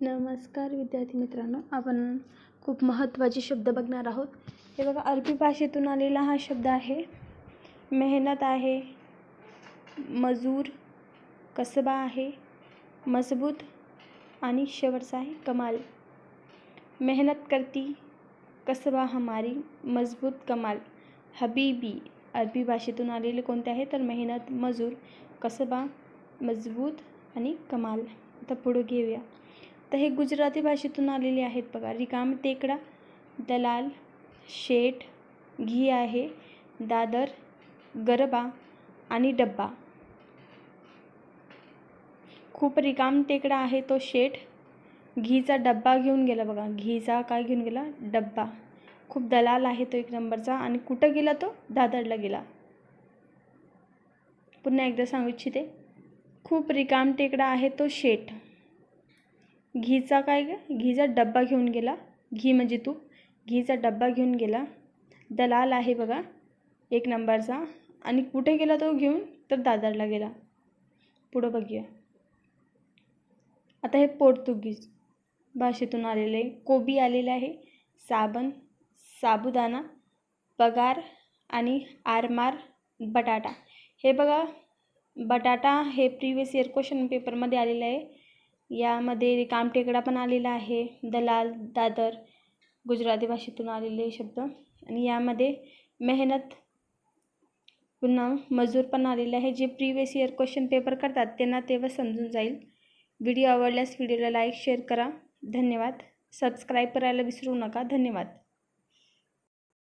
नमस्कार विद्यार्थी मित्रांनो आपण खूप महत्त्वाचे शब्द बघणार आहोत. हे बघा अरबी भाषेतून आलेला हा शब्द आहे मेहनत आहे मजूर कसबा आहे मजबूत आणि शेवटचा आहे कमाल. मेहनत करती कसबा हमारी मजबूत कमाल. हबीबी अरबी भाषेतून आलेले कोणते आहे? तर मेहनत मजूर कसबा मजबूत आणि कमाल. आता पुढं घेऊया. आता हे गुजराती भाषेतून आलेले आहेत बघा. रिकाम टेकडा दलाल शेठ घी आहे दादर गरबा आणि डब्बा. खूप रिकाम टेकडा आहे तो शेठ. घीचा डब्बा घेऊन गेला बघा. घीचा काय घेऊन गेला? डब्बा. खूप दलाल आहे तो एक नंबरचा. आणि कुठं गेला तो? दादरला गेला. पुन्हा एकदा सांगू इच्छिते. खूप रिकाम टेकडा आहे तो शेठ. घीचा काय ग? घीचा डब्बा घेऊन गेला. घी म्हणजे तूप घीचा डब्बा घेऊन गेला. दलाल आहे बघा एक नंबरचा. आणि कुठे गेला तो घेऊन? तर दादरला गेला. पुढं बघूया. आता हे पोर्तुगीज भाषेतून आलेलं आहे कोबी आलेलं आहे. साबण साबुदाणा पगार आणि आरमार बटाटा. हे बघा बटाटा हे प्रिवियस इयर क्वेश्चन पेपरमध्ये आलेलं आहे. यामध्ये कामटेकडा पण आलेला आहे. दलाल दादर गुजराती भाषेतून आलेले शब्द. आणि यामध्ये मेहनत पुन्हा मजूर पण आलेले आहे. जे प्रिवियस इयर क्वेश्चन पेपर करतात त्यांना तेव्हा समजून जाईल. व्हिडिओ आवडल्यास व्हिडिओला लाईक शेअर करा. धन्यवाद. सबस्क्राईब करायला विसरू नका. धन्यवाद.